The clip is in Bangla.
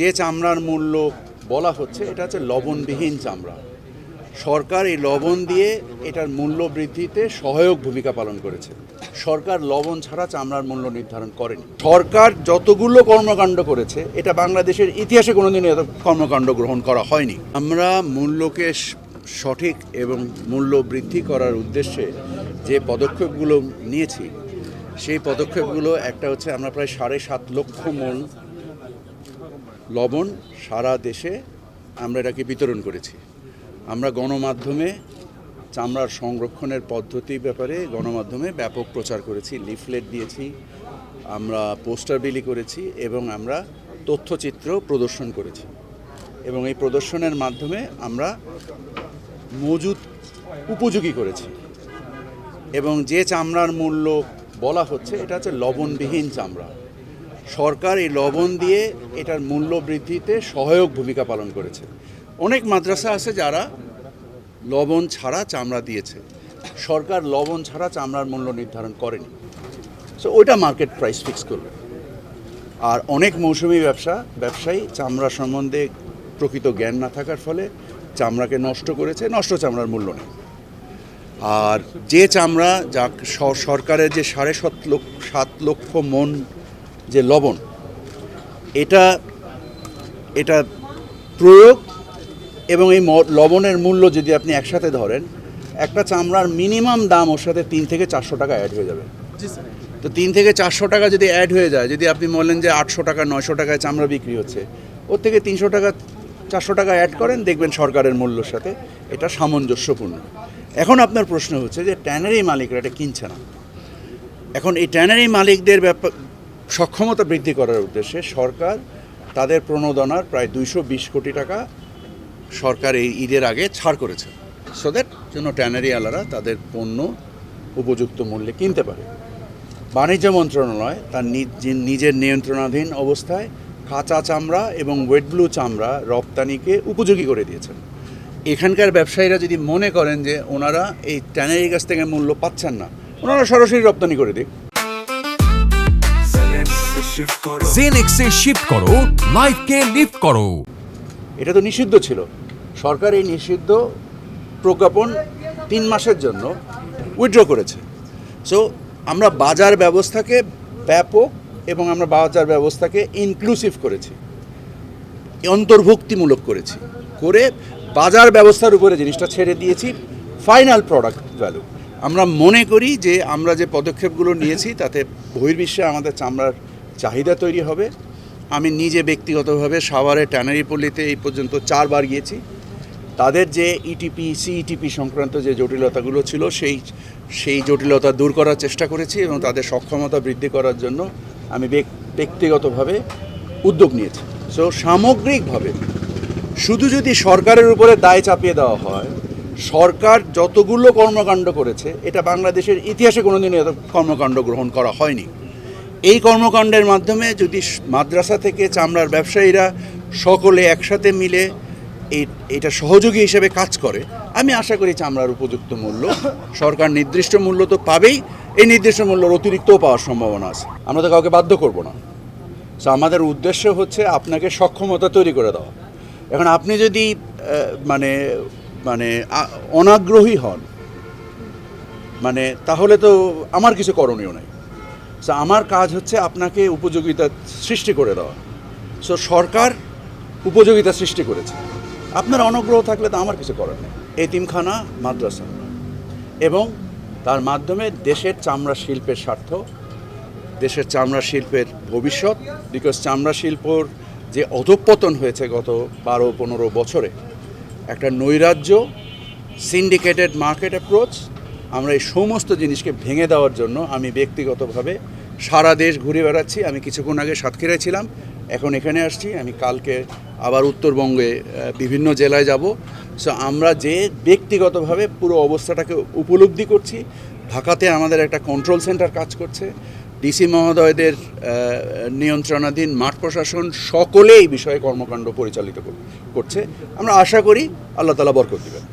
যে চামড়ার মূল্য বলা হচ্ছে, এটা হচ্ছে লবণবিহীন চামড়া। সরকার এই লবণ দিয়ে এটার মূল্য বৃদ্ধিতে সহায়ক ভূমিকা পালন করেছে। সরকার লবণ ছাড়া চামড়ার মূল্য নির্ধারণ করেনি। সরকার যতগুলো কর্মকাণ্ড করেছে, এটা বাংলাদেশের ইতিহাসে কোনোদিনই এত কর্মকাণ্ড গ্রহণ করা হয়নি। আমরা মূল্যকে সঠিক এবং মূল্য বৃদ্ধি করার উদ্দেশ্যে যে পদক্ষেপগুলো নিয়েছি, সেই পদক্ষেপগুলো একটা হচ্ছে আমরা প্রায় সাড়ে সাত লক্ষ মন লবণ সারা দেশে আমরা এটাকে বিতরণ করেছি। আমরা গণমাধ্যমে চামড়ার সংরক্ষণের পদ্ধতি ব্যাপারে গণমাধ্যমে ব্যাপক প্রচার করেছি, লিফলেট দিয়েছি, আমরা পোস্টার বিলি করেছি এবং আমরা তথ্যচিত্র প্রদর্শন করেছি। এবং এই প্রদর্শনের মাধ্যমে আমরা মজুদ উপযোগী করেছি। এবং যে চামড়ার মূল্য বলা হচ্ছে, এটা হচ্ছে লবণবিহীন চামড়া। সরকার এই লবণ দিয়ে এটার মূল্য বৃদ্ধিতে সহায়ক ভূমিকা পালন করেছে। অনেক মাদ্রাসা আছে যারা লবণ ছাড়া চামড়া দিয়েছে। সরকার লবণ ছাড়া চামড়ার মূল্য নির্ধারণ করেনি। সো ওইটা মার্কেট প্রাইস ফিক্স করবে। আর অনেক মৌসুমি ব্যবসা, ব্যবসায়ী চামড়া সম্বন্ধে প্রকৃত জ্ঞান না থাকার ফলে চামড়াকে নষ্ট করেছে, নষ্ট চামড়ার মূল্য নেই। আর যে চামড়া যা সরকারের যে সাড়ে সাত লক্ষ সাত লক্ষ মন যে লবণ এটা এটা প্রয়োগ এবং এই লবণের মূল্য যদি আপনি একসাথে ধরেন একটা চামড়ার মিনিমাম দাম ওর সাথে তিন থেকে চারশো টাকা অ্যাড হয়ে যাবে। তো তিন থেকে চারশো টাকা যদি অ্যাড হয়ে যায় যদি আপনি বলেন যে আটশো টাকা নয়শো টাকায় চামড়া বিক্রি হচ্ছে ওর থেকে তিনশো টাকা চারশো টাকা অ্যাড করেন দেখবেন সরকারের মূল্যর সাথে এটা সামঞ্জস্যপূর্ণ। এখন আপনার প্রশ্ন হচ্ছে যে ট্যানারি মালিকরা এটা কিনছে না। এখন এই ট্যানারি মালিকদের ব্যাপার সক্ষমতা বৃদ্ধি করার উদ্দেশ্যে সরকার তাদের প্রণোদনার প্রায় দুইশো বিশ কোটি টাকা সরকার এই ঈদের আগে ছাড় করেছে। সো দ্যাট যেন ট্যানারি আলারা তাদের পণ্য উপযুক্ত মূল্যে কিনতে পারে। বাণিজ্য মন্ত্রণালয় তার নিজ- নিজের নিয়ন্ত্রণাধীন অবস্থায় কাঁচা চামড়া এবং ওয়েট ব্লু চামড়া রপ্তানিকে উপযোগী করে দিয়েছেন এখানকার ব্যবসায়ীরা যদি মনে করেন যে ওনারা এই ট্যানারির কাছ থেকে মূল্য পাচ্ছেন না, ওনারা সরাসরি রপ্তানি করে দিক। জেনেক্সে শিফট করো লাইফকে লিফট করো। এটা তো নিষিদ্ধ ছিল। সরকার এই নিষিদ্ধ প্রজ্ঞাপন তিন মাসের জন্য উইথড্র করেছে। সো আমরা বাজার ব্যবস্থাকে ব্যাপক এবং আমরা বাজার ব্যবস্থাকে ইনক্লুসিভ করেছি। অন্তর্ভুক্তিমূলক করেছি। করে বাজার ব্যবস্থার উপরে জিনিসটা ছেড়ে দিয়েছি। ফাইনাল প্রোডাক্ট ভ্যালু আমরা মনে করি যে আমরা যে পদক্ষেপগুলো নিয়েছি তাতে বহির্বিশ্বে আমাদের চামড়ার চাহিদা তৈরি হবে। আমি নিজে ব্যক্তিগতভাবে সাভারে ট্যানারিপল্লিতে এই পর্যন্ত চারবার গিয়েছি। তাদের যে E ইটিপি সিইটিপি সংক্রান্ত যে জটিলতাগুলো ছিল, সেই সেই জটিলতা দূর করার চেষ্টা করেছি এবং তাদের সক্ষমতা বৃদ্ধি করার জন্য আমি ব্যক্তিগতভাবে উদ্যোগ নিয়েছি। সো সামগ্রিকভাবে শুধু যদি সরকারের উপরে দায় চাপিয়ে দেওয়া হয়, সরকার যতগুলো কর্মকাণ্ড করেছে, এটা বাংলাদেশের ইতিহাসে কোনোদিনই এত কর্মকাণ্ড গ্রহণ করা হয়নি। এই কর্মকাণ্ডের মাধ্যমে যদি মাদ্রাসা থেকে চামড়ার ব্যবসায়ীরা সকলে একসাথে মিলে এটা সহযোগী হিসেবে কাজ করে, আমি আশা করি চামড়ার উপযুক্ত মূল্য সরকার নির্দিষ্ট মূল্য তো পাবেই, এই নির্দিষ্ট মূল্যের অতিরিক্তও পাওয়ার সম্ভাবনা আছে। আমরা তো কাউকে বাধ্য করব না। সো আমাদের উদ্দেশ্য হচ্ছে আপনাকে সক্ষমতা তৈরি করে দেওয়া। এখন আপনি যদি মানে মানে অনাগ্রহী হন মানে তাহলে তো আমার কিছু করণীয় নাই। সো আমার কাজ হচ্ছে আপনাকে উপযোগিতা সৃষ্টি করে দেওয়া। সো সরকার উপযোগিতা সৃষ্টি করেছে। আপনার অনগ্রহ থাকলে তো আমার কিছু করার নেই। এতিমখানা, মাদ্রাসা। এবং তার মাধ্যমে দেশের চামড়া শিল্পের স্বার্থ, দেশের চামড়া শিল্পের ভবিষ্যৎ বিকজ চামড়া শিল্পর যে অধঃপতন হয়েছে গত বারো, পনেরো বছরে, একটা নৈরাজ্য সিন্ডিকেটেড মার্কেট অ্যাপ্রোচ আমরা এই সমস্ত জিনিসকে ভেঙে দেওয়ার জন্য আমি ব্যক্তিগতভাবে সারা দেশ ঘুরে বেড়াচ্ছি। আমি কিছুক্ষণ আগে সাতক্ষীরায় ছিলাম, এখন এখানে আসছি। আমি কালকে আবার উত্তরবঙ্গে বিভিন্ন জেলায় যাব। সো আমরা যে ব্যক্তিগতভাবে পুরো অবস্থাটাকে উপলব্ধি করছি, ঢাকাতে আমাদের একটা কন্ট্রোল সেন্টার কাজ করছে। ডিসি মহোদয়দের নিয়ন্ত্রণাধীন মাঠ প্রশাসন সকলে এই বিষয়ে কর্মকাণ্ড পরিচালিত কর- করছে। আমরা আশা করি আল্লাহ তালা বরকত দেবেন।